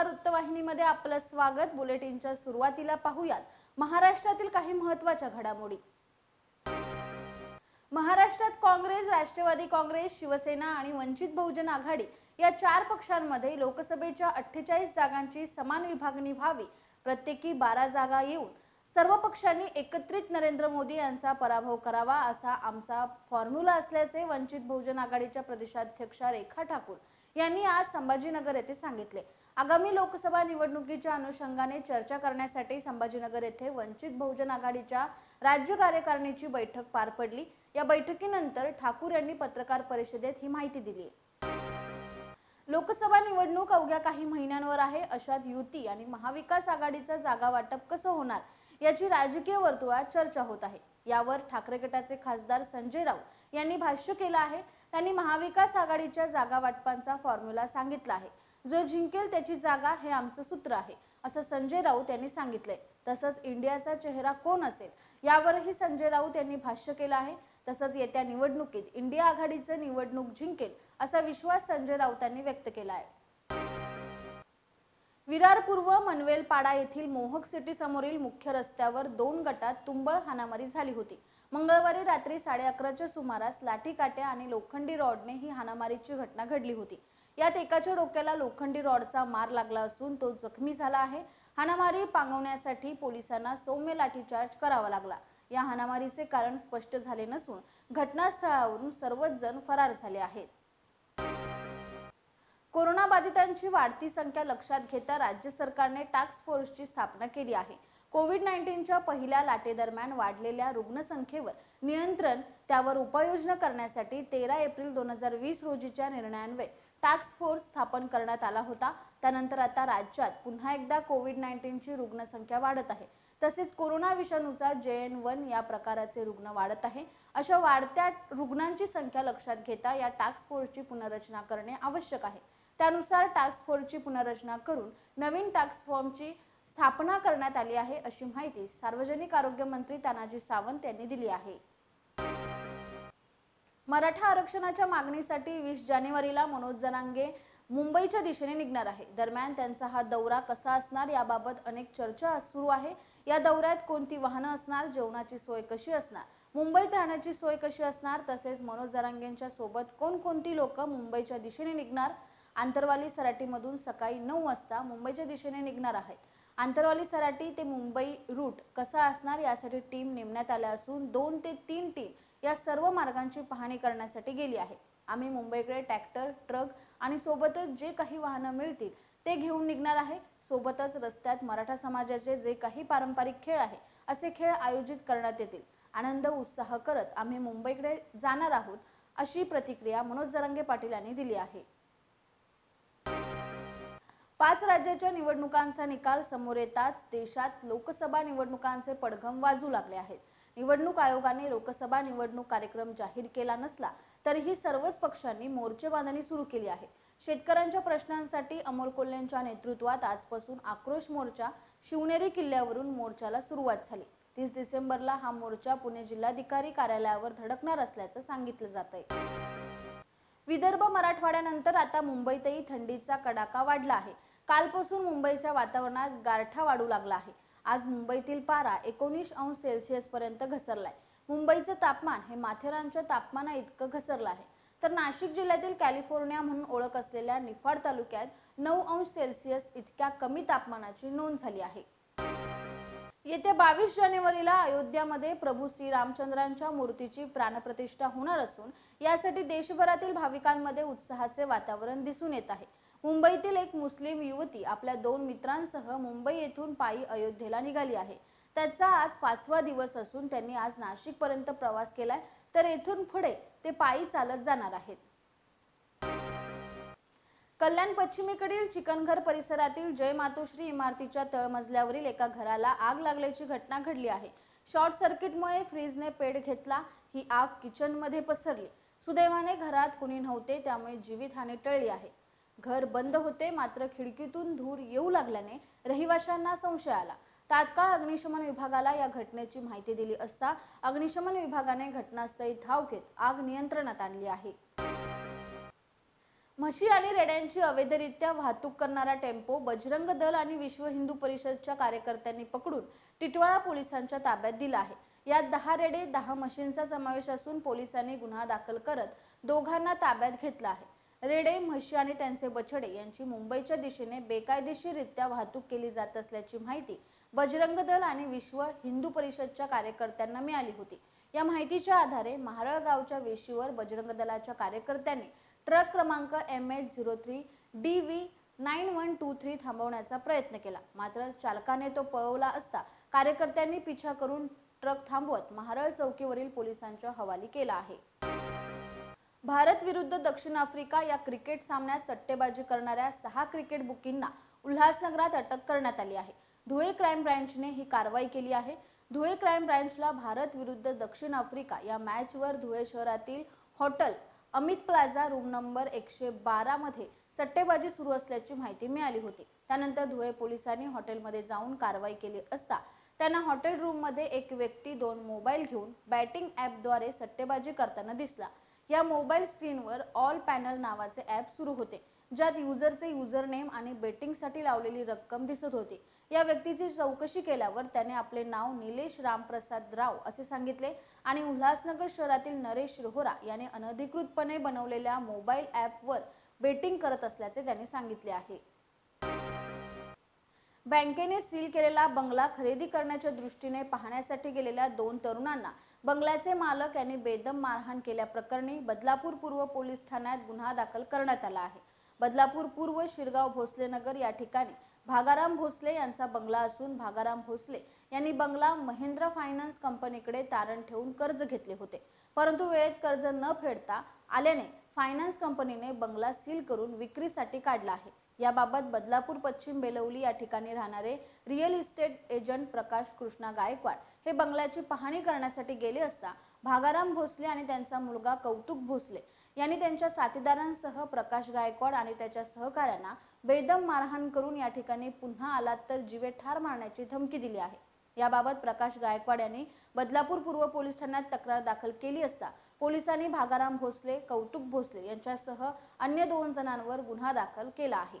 नवा वृत्तवाहिनीमध्ये आपलं स्वागत. बुलेटिनच्या सुरुवातीला पाहूयात. महाराष्ट्रातील काही महत्त्वाच्या घडामोडी. महाराष्ट्रात काँग्रेस राष्ट्रवादी काँग्रेस शिवसेना आणि वंचित बहुजन आघाडी या चार पक्षांमध्ये लोकसभेच्या अठ्ठेचाळीस जागांची समान विभागणी व्हावी. प्रत्येकी बारा जागा येऊन सर्व पक्षांनी एकत्रित नरेंद्र मोदी यांचा पराभव करावा असा आमचा फॉर्म्युला असल्याचे वंचित बहुजन आघाडीच्या प्रदेशाध्यक्षा रेखा ठाकूर यांनी आज संभाजीनगर येथे सांगितले. आगामी लोकसभा निवडणुकीच्या अनुषंगाने चर्चा करण्यासाठी संभाजीनगर येथे वंचित बहुजन आघाडीच्या राज्य कार्यकारिणीची बैठक पार पडली. या बैठकीनंतर ठाकूर यांनी पत्रकार परिषदेत ही माहिती दिली. लोकसभा निवडणूक अवघ्या काही महिन्यांवर आहे. अशात युती आणि महाविकास आघाडीचं जागा वाटप कसं होणार याची राजकीय वर्तुळात चर्चा होत आहे. यावर ठाकरे गटाचे खासदार संजय राऊत यांनी भाष्य केलं आहे. त्यांनी महाविकास आघाडीच्या जागा वाटपांचा फॉर्म्युला सांगितला आहे. जो जिंकेल त्याची जागा हे आमचं सूत्र आहे असं संजय राऊत यांनी सांगितलंय. तसंच इंडियाचा चेहरा कोण असेल यावरही संजय राऊत यांनी भाष्य केलं आहे. तसंच येत्या निवडणुकीत इंडिया आघाडीचं निवडणूक जिंकेल असा विश्वास संजय राऊतांनी व्यक्त केला आहे. विरार पूर्व मनवेल पाडा येथील मोहक सिटी समोरील मुख्य रस्त्यावर दोन गटात तुंबळ हाणामारी झाली होती. मंगळवारी रात्री साडे अकराच्या सुमारास लाठीकाट्या आणि लोखंडी रॉडने ही हाणामारीची घटना घडली होती. यात एकाच्या डोक्याला लोखंडी रॉडचा मार लागला असून तो जखमी झाला आहे. हाणामारी पांगवण्यासाठी पोलिसांना सौम्य लाठीचार्ज करावा लागला. या हाणामारीचे कारण स्पष्ट झाले नसून घटनास्थळावरून सर्वच जण फरार झाले आहेत. कोरोना बाधितांची वाढती संख्या लक्षात घेता राज्य सरकारने टास्क फोर्सची स्थापना केली आहे. कोविड नाईन्टीनच्या पहिल्या लाटेदरम्यान वाढलेल्या रुग्णसंख्येवर नियंत्रण त्यावर उपाययोजना करण्यासाठी तेरा एप्रिल दोन हजार वीस रोजीच्या निर्णयान्वये टास्क फोर्स स्थापन करण्यात आला होता. त्यानंतर आता राज्यात पुन्हा एकदा कोविड नाईन्टीनची रुग्णसंख्या वाढत आहे. तसेच कोरोना विषाणूचा जे एन वन या प्रकाराचे रुग्ण वाढत आहे. अशा वाढत्या रुग्णांची संख्या लक्षात घेता या टास्क फोर्सची पुनर्रचना करणे आवश्यक आहे. त्यानुसार टास्क फोर्सची पुनर्रचना करून नवीन टास्क फॉर्मची स्थापना करण्यात आली आहे अशी माहिती सार्वजनिक आरोग्य मंत्री तानाजी सावंत यांनी दिली आहे. मराठा आरक्षणाच्या मागणीसाठी वीस जानेवारीला मनोज जनांगे मुंबईच्या दिशेने निघणार आहे. दरम्यान त्यांचा हा दौरा कसा असणार याबाबत अनेक चर्चा सुरू आहे. या दौऱ्यात कोणती वाहनं असणार जेवणाची सोय कशी असणार मुंबईत राहण्याची सोय कशी असणार तसेच मनोज जरांगेंच्या सोबत कोणकोणती लोक मुंबईच्या दिशेने निघणार आंतरवाली सराटीमधून सकाळी नऊ वाजता मुंबईच्या दिशेने निघणार आहेत. आंतरवाली सराटी ते मुंबई रूट कसा असणार यासाठी टीम नेमण्यात आल्या असून दोन ते तीन टीम या सर्व मार्गांची पाहणी करण्यासाठी गेली आहे. आम्ही मुंबईकडे ट्रॅक्टर ट्रक आणि सोबतच जे काही वाहनं मिळतील ते घेऊन निघणार आहे. सोबतच रस्त्यात मराठा समाजाचे जे काही पारंपरिक खेळ आहे असे खेळ आयोजित करण्यात येतील. आनंद उत्साह करत आम्ही मुंबईकडे जाणार आहोत अशी प्रतिक्रिया मनोज जरांगे पाटील यांनी दिली आहे. पाच राज्याच्या निवडणुकांचा निकाल समोर येताच देशात लोकसभा निवडणुकांचे पडघम वाजू लागले आहेत. निवडणूक आयोगाने लोकसभा निवडणूक कार्यक्रम जाहीर केला नसला तरीही सर्वच पक्षांनी मोर्चे बांधणी सुरू केली आहे. शेतकऱ्यांच्या प्रश्नांसाठी अमोल कोल्हेंच्या नेतृत्वात आजपासून आक्रोश मोर्चा शिवनेरी किल्ल्यावरून मोर्चाला सुरुवात झाली. तीस डिसेंबरला हा मोर्चा पुणे जिल्हाधिकारी कार्यालयावर धडकणार असल्याचं सांगितलं जात आहे विदर्भ मराठवाड्यानंतर आता मुंबईतही थंडीचा कडाका वाढला आहे. कालपासून मुंबईच्या वातावरणात गारठा वाढू लागला आहे. आज मुंबईतील पारा एकोणीस अंश सेल्सिअस पर्यंत घसरलाय. मुंबईचं तापमान हे माथेरानच्या तापमाना इतकं घसरलं आहे. तर नाशिक जिल्ह्यातील कॅलिफोर्निया म्हणून ओळख असलेल्या निफाड तालुक्यात नऊ अंश सेल्सिअस इतक्या कमी तापमानाची नोंद झाली आहे. येत्या बावीस जानेवारीला अयोध्यामध्ये प्रभू श्रीरामचंद्रांच्या मूर्तीची प्राणप्रतिष्ठा होणार असून यासाठी देशभरातील भाविकांमध्ये उत्साहाचे वातावरण दिसून येत आहे. मुंबईतील एक मुस्लिम युवती आपल्या दोन मित्रांसह मुंबई येथून पायी अयोध्येला निघाली आहे. त्याचा आज पाचवा दिवस असून त्यांनी आज नाशिकपर्यंत प्रवास केलाय तर येथून पुढे ते पायी चालत जाणार आहेत. कल्याण पश्चिमेकडील चिकनघर परिसरातील जय मातोश्री इमारतीच्या तळमजल्यावरील एका घराला आग लागल्याची घटना घडली आहे. शॉर्ट सर्किटमुळे फ्रीजने पेट घेतला ही आग किचनमध्ये पसरली. सुदैवाने घरात कुणी नव्हते त्यामुळे जीवितहानी टळली आहे. घर बंद होते मात्र खिडकीतून धूर येऊ लागल्याने रहिवाशांना संशय आला. तात्काळ अग्निशमन विभागाला या घटनेची माहिती दिली असता अग्निशमन विभागाने घटनास्थळी धाव घेत आग नियंत्रणात आणली आहे. म्हशी आणि रेड्यांची अवैधरित्या वाहतूक करणारा टेम्पो बजरंग दल आणि विश्व हिंदू परिषदच्या कार्यकर्त्यांनी पकडून टिटवाळा पोलिसांच्या ताब्यात दिला आहे. यात दहा रेडे दहा म्हशींचा समावेश असून पोलिसांनी गुन्हा दाखल करत दोघांना ताब्यात घेतला आहे. रेडे म्हशी आणि त्यांचे बछडे यांची मुंबईच्या दिशेने बेकायदेशीररित्या वाहतूक केली जात असल्याची माहिती बजरंग दल आणि विश्व हिंदू परिषदच्या कार्यकर्त्यांना मिळाली होती. या माहितीच्या आधारे महारळ गावच्या वेशीवर बजरंग दलाच्या कार्यकर्त्यांनी ट्रक क्रमांक M H zero three D V nine one two three थांबवण्याचा प्रयत्न केला. मात्र चालकाने तो पळवला असता कार्यकर्त्यांनी पिछा करून ट्रक थांबवत महारळ चौकीवरील पोलिसांच्या हवाली केला आहे. भारत विरुद्ध दक्षिण आफ्रिका या क्रिकेट सामन्यात सट्टेबाजी करणाऱ्या सहा क्रिकेट बुकींना उल्हासनगरात अटक करण्यात आली आहे. धुळे क्राईम ब्रँचने ही कारवाई केली आहे. धुळे क्राईम ब्रँचला भारत विरुद्ध दक्षिण आफ्रिका या मॅचवर धुळे शहरातील hotel Amit plaza room number एकशे बारा मध्ये सट्टेबाजी सुरू असल्याची माहिती मिळाली होती. त्यानंतर धुळे पोलिसांनी हॉटेलमध्ये जाऊन कारवाई केली असता त्यांना हॉटेल रूममध्ये एक व्यक्ती दोन मोबाईल घेऊन बॅटिंग ॲपद्वारे सट्टेबाजी करताना दिसला. या मोबाईल स्क्रीनवर ऑल पॅनल नावाचे ॲप सुरू होते. ज्यात युजरचे युजर नेम आणि बेटिंगसाठी लावलेली रक्कम दिसत होती. या व्यक्तीची चौकशी केल्यावर त्याने आपले नाव निलेश रामप्रसाद राव असे सांगितले आणि उल्हासनगर शहरातील नरेश रोहरा याने अनधिकृतपणे बनवलेल्या मोबाईल ॲपवर बेटिंग करत असल्याचे त्यांनी सांगितले आहे. बँकेने सील केलेला बंगला खरेदी करण्याच्या दृष्टीने पाहण्यासाठी गेलेल्या दोन तरुणांना बंगल्याचे मालक यांनी बेदम मारहाण केल्याप्रकरणी बदलापूर पूर्व पोलीस ठाण्यात गुन्हा दाखल करण्यात आला आहे. बदलापूर पूर्व शिरगाव भोसले नगर या ठिकाणी भागाराम भोसले यांचा बंगला असून भागाराम भोसले यांनी बंगला महेंद्र फायनान्स कंपनीकडे तारण ठेवून कर्ज घेतले होते. परंतु वेळेत कर्ज न फेडता आल्याने फायनान्स कंपनीने बंगला सील करून विक्रीसाठी काढला आहे. याबाबत बदलापूर पश्चिम बेलवली या ठिकाणी राहणारे real estate agent Prakash Krishna Gaikwad हे बंगल्याची पाहणी करण्यासाठी गेले असता भागाराम भोसले आणि त्यांचा मुलगा कौतुक भोसले यांनी त्यांच्या साथीदारांसह प्रकाश गायकवाड आणि त्याच्या सहकाऱ्यांना बेदम मारहाण करून या ठिकाणी पुन्हा आलात तर जीवे ठार मारण्याची धमकी दिली आहे. याबाबत प्रकाश गायकवाड यांनी बदलापूर पूर्व पोलीस ठाण्यात तक्रार दाखल केली असता पोलिसांनी भागाराम भोसले कौतुक भोसले यांच्यासह अन्य दोन जणांवर गुन्हा दाखल केला आहे.